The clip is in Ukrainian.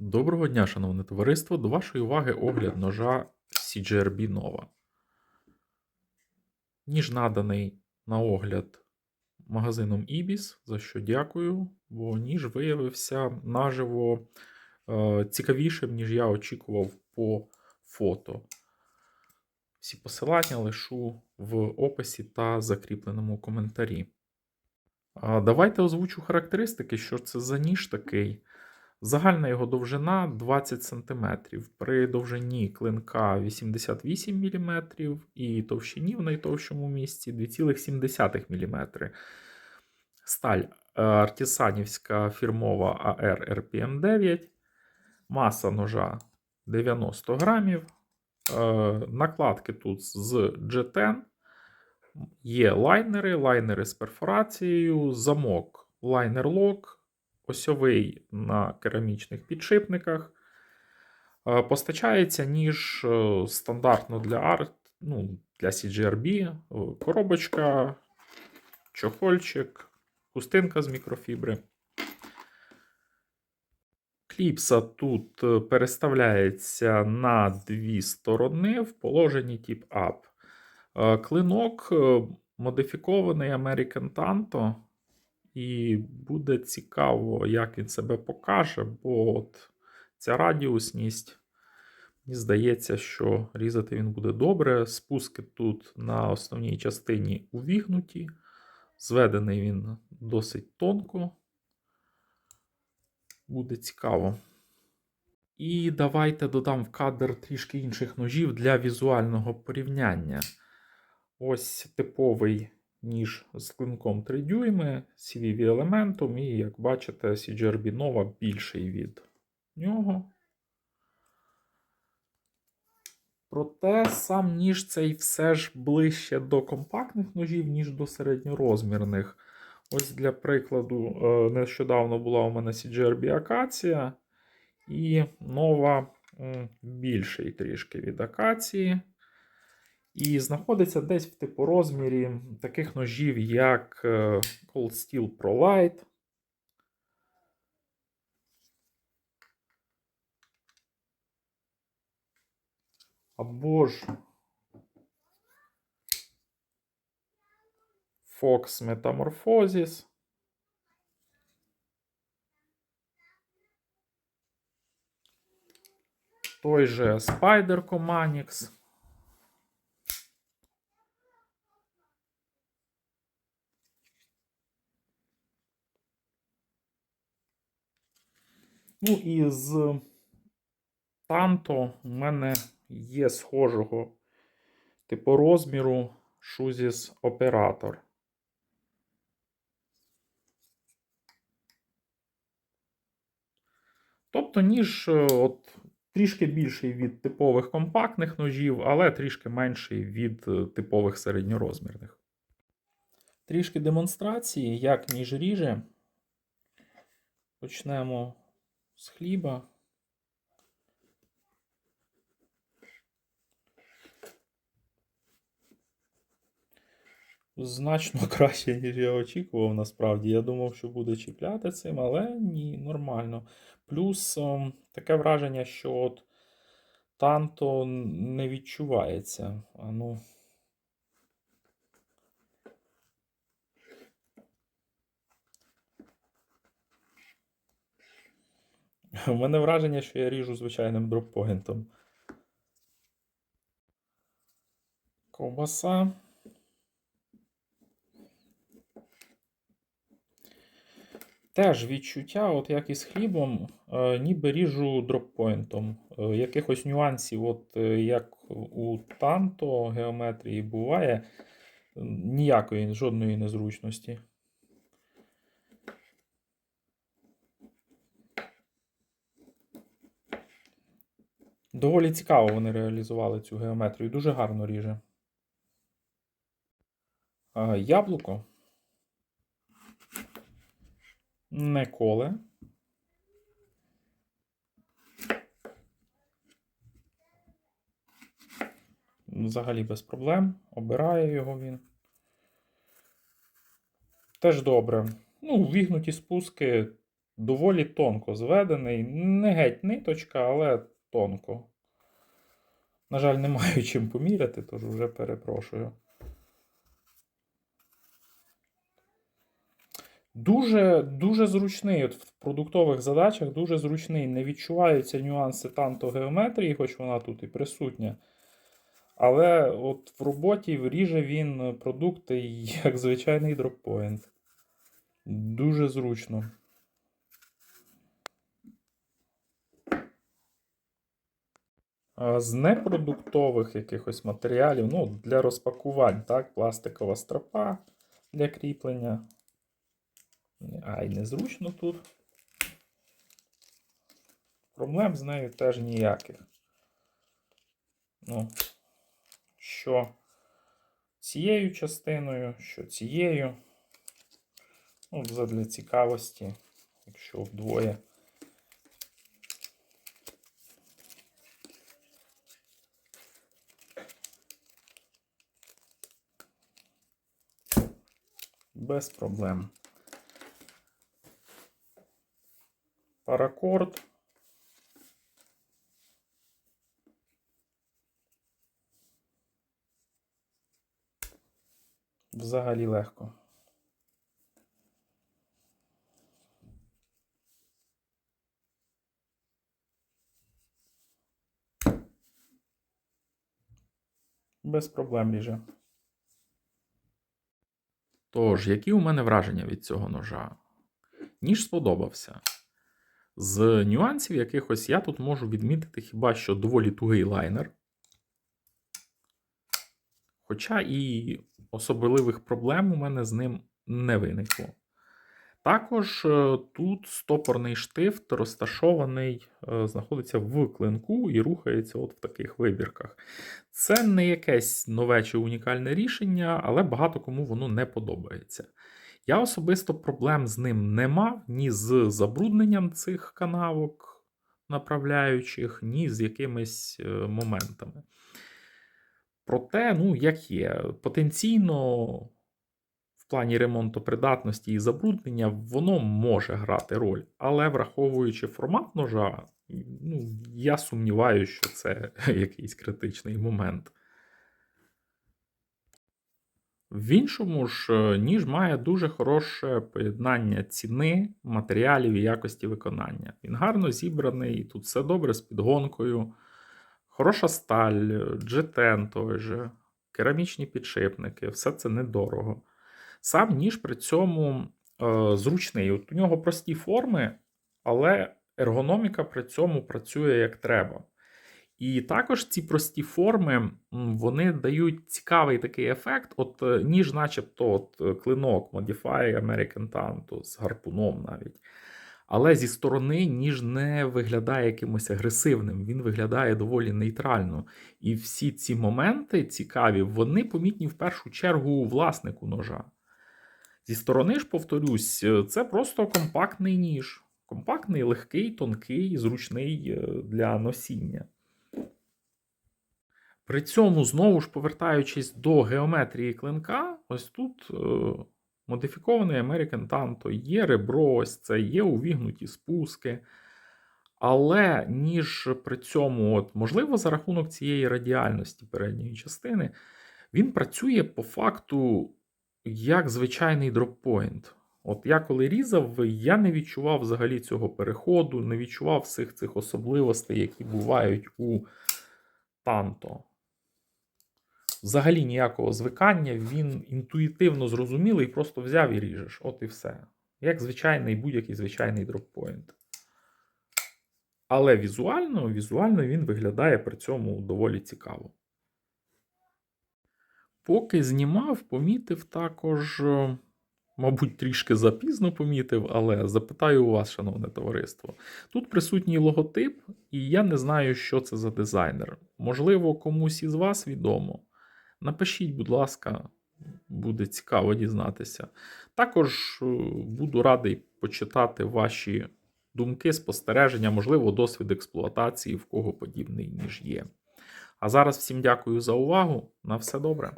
Доброго дня, шановне товариство. До вашої уваги огляд ножа CGRB Nova. Ніж наданий на огляд магазином Ibis, за що дякую, бо ніж виявився наживо е, цікавішим, ніж я очікував по фото. Всі посилання лишу в описі та закріпленому коментарі. Давайте озвучу характеристики, що це за ніж такий. Загальна його довжина 20 см. При довжині клинка 88 мм і товщині в найтовщому місці 2,7 мм. Сталь е, артисанівська фірмова AR RPM 9. Маса ножа 90 грамів. Е, Накладки тут з G10. Є лайнери, лайнери з перфорацією, замок лайнер-лок осьовий на керамічних підшипниках. Е, Постачається ніж е, стандартно для арт, ну, для CGRB, е, коробочка, чохольчик, хустинка з мікрофібри. Кліпса тут переставляється на дві сторони в положенні тип up. Клинок модифікований American Tanto. І буде цікаво, як він себе покаже, бо от ця радіусність, мені здається, що різати він буде добре. Спуски тут на основній частині увігнуті. Зведений він досить тонко. Буде цікаво. І давайте додам в кадр трішки інших ножів для візуального порівняння. Ось типовий ніж з клинком 3 дюйми, CVV елементом, і, як бачите, CGRB Nova більший від нього. Проте сам ніж цей все ж ближче до компактних ножів, ніж до середньорозмірних. Ось для прикладу, е, нещодавно була у мене CGRB Акація, і нова більший трішки від Акації. І знаходиться десь в типу розмірі таких ножів, як е, Cold Steel Pro Light. Або ж Fox Metamorphosis. Той же Spider Comanix. Ну і з Танто у мене є схожого типу розміру Shuzis Operator. Тобто ніж е, от, трішки більший від типових компактних ножів, але трішки менший від е, типових середньорозмірних. Трішки демонстрації, як ніж ріже. Почнемо з хліба. Значно краще, ніж я очікував, насправді. Я думав, що буде чіпляти цим, але ні, нормально. Плюс ем, таке враження, що от танто не відчувається. А ну. У мене враження, що я ріжу звичайним дроппоінтом. Ковбаса. Теж відчуття, от як і з хлібом, е, ніби ріжу дроппоінтом. Е, якихось нюансів, от е, як у танто геометрії буває, ніякої жодної незручності. Доволі цікаво вони реалізували цю геометрію. Дуже гарно ріже. Яблуко. Не коле. Взагалі без проблем. Обирає його він. Теж добре. Ну, вігнуті спуски доволі тонко зведений. Не геть ниточка, але тонко. На жаль, не маю чим поміряти, тож вже перепрошую. Дуже, дуже зручний. От в продуктових задачах дуже зручний. Не відчуваються нюанси тантогеометрії, хоч вона тут і присутня. Але от в роботі вріже він продукти як звичайний дроппоінт. Дуже зручно. З непродуктових якихось матеріалів, ну, для розпакувань, так, пластикова стропа для кріплення. Ай, незручно тут. Проблем з нею теж ніяких. Ну, що цією частиною, що цією. Ну, задля цікавості, якщо вдвоє. Без проблем. Паракорд. Взагалі легко. Без проблем ріже. Тож, які у мене враження від цього ножа? Ніж сподобався. З нюансів якихось я тут можу відмітити хіба що доволі тугий лайнер. Хоча і особливих проблем у мене з ним не виникло. Також е, тут стопорний штифт розташований, е, знаходиться в клинку і рухається от в таких вибірках. Це не якесь нове чи унікальне рішення, але багато кому воно не подобається. Я особисто проблем з ним не мав ні з забрудненням цих канавок направляючих, ні з якимись е, моментами. Проте, ну, як є, потенційно в плані ремонтопридатності і забруднення воно може грати роль, але враховуючи формат ножа, ну, я сумніваюся, що це якийсь критичний момент. В іншому ж, е, ніж має дуже хороше поєднання ціни, матеріалів і якості виконання. Він гарно зібраний, тут все добре з підгонкою, хороша сталь, джетен той же, керамічні підшипники, все це недорого. Сам ніж при цьому е, зручний. От у нього прості форми, але ергономіка при цьому працює як треба. І також ці прості форми вони дають цікавий такий ефект, от е, ніж, начебто, от е, клинок Modify American Tanto з гарпуном навіть. Але зі сторони ніж не виглядає якимось агресивним, він виглядає доволі нейтрально. І всі ці моменти цікаві, вони помітні в першу чергу власнику ножа. Зі сторони ж, повторюсь, е, це просто компактний ніж. Компактний, легкий, тонкий, зручний е, для носіння. При цьому, знову ж повертаючись до геометрії клинка, ось тут е, модифікований American Tanto, є ребро, ось це, є увігнуті спуски. Але ніж при цьому, от, можливо, за рахунок цієї радіальності передньої частини, він працює по факту як звичайний дроппойнт. От я коли різав, я не відчував взагалі цього переходу, не відчував всіх цих особливостей, які бувають у танто. Взагалі ніякого звикання, він інтуїтивно зрозумілий, просто взяв і ріжеш. От і все. Як звичайний будь-який звичайний дроппойнт. Але візуально, візуально він виглядає при цьому доволі цікаво. Поки знімав, помітив також, е, мабуть, трішки запізно помітив, але запитаю у вас, шановне товариство. Тут присутній логотип, і я не знаю, що це за дизайнер. Можливо, комусь із вас відомо. Напишіть, будь ласка, буде цікаво дізнатися. Також е, буду радий почитати ваші думки, спостереження, можливо, досвід експлуатації, в кого подібний ніж є. А зараз всім дякую за увагу. На все добре.